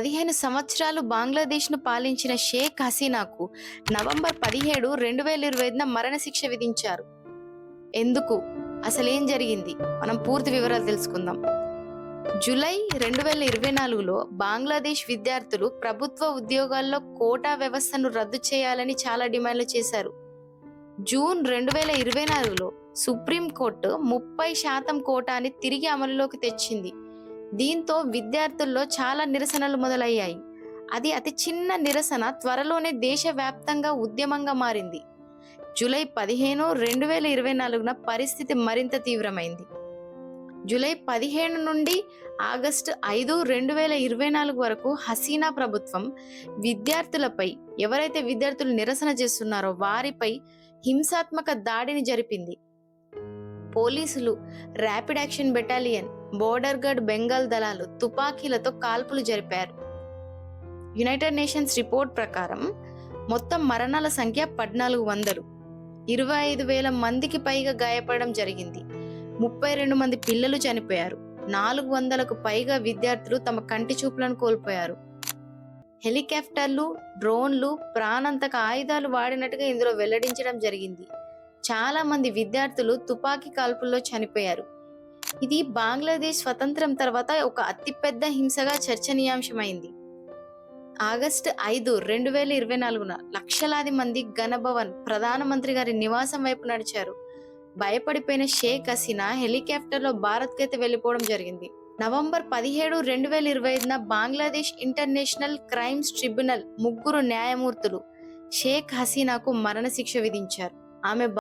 పదిహేను సంవత్సరాలు బంగ్లాదేశ్ను పాలించిన షేక్ హసీనాకు నవంబర్ పదిహేడు రెండు వేల ఇరవై ఐదున మరణశిక్ష విధించారు. ఎందుకు? అసలేం జరిగింది? మనం పూర్తి వివరాలు తెలుసుకుందాం. జూలై రెండు వేల ఇరవై నాలుగులో బంగ్లాదేశ్ విద్యార్థులు ప్రభుత్వ ఉద్యోగాల్లో కోటా వ్యవస్థను రద్దు చేయాలని చాలా డిమాండ్లు చేశారు. జూన్ రెండు వేల ఇరవై నాలుగులో సుప్రీంకోర్టు ముప్పై శాతం కోటాని తిరిగి అమలులోకి తెచ్చింది. దీంతో విద్యార్థుల్లో చాలా నిరసనలు మొదలయ్యాయి. అది అతి చిన్న నిరసన త్వరలోనే దేశవ్యాప్తంగా ఉద్యమంగా మారింది. జూలై పదిహేను రెండు వేల ఇరవై నాలుగున పరిస్థితి మరింత తీవ్రమైంది. జూలై పదిహేను నుండి ఆగస్టు ఐదు రెండు వేల ఇరవై నాలుగు వరకు హసీనా ప్రభుత్వం విద్యార్థులపై ఎవరైతే విద్యార్థులు నిరసన చేస్తున్నారో వారిపై హింసాత్మక దాడిని జరిపింది. పోలీసులు rapid action battalion border guard Bengal దళాలు తుపాకీలతో కాల్పులు జరిపారు. యునైటెడ్ నేషన్స్ రిపోర్ట్ ప్రకారం మొత్తం మరణాల సంఖ్య పద్నాలుగు వందలు. ఇరవై ఐదు వేల మందికి పైగా గాయపడడం జరిగింది. ముప్పై రెండు మంది పిల్లలు చనిపోయారు. నాలుగు వందలకు పైగా విద్యార్థులు తమ కంటి చూపులను కోల్పోయారు. హెలికాప్టర్లు డ్రోన్లు ప్రాణాంతక ఆయుధాలు వాడినట్టుగా ఇందులో వెల్లడించడం జరిగింది. చాలా మంది విద్యార్థులు తుపాకీ కాల్పుల్లో చనిపోయారు. ఇది బంగ్లాదేశ్ స్వతంత్రం తర్వాత ఒక అతిపెద్ద హింసగా చర్చనీయాంశమైంది. ఆగస్టు ఐదు రెండు వేల ఇరవై నాలుగున లక్షలాది మంది గణభవన్ ప్రధానమంత్రి గారి నివాసం వైపు నడిచారు. భయపడిపోయిన షేక్ హసీనా హెలికాప్టర్లో భారత్కైతే వెళ్ళిపోవడం జరిగింది. నవంబర్ పదిహేడు రెండు వేల ఇరవై ఐదున బంగ్లాదేశ్ ఇంటర్నేషనల్ క్రైమ్స్ ట్రిబ్యునల్ ముగ్గురు న్యాయమూర్తులు షేక్ హసీనాకు మరణశిక్ష విధించారు. ఆమె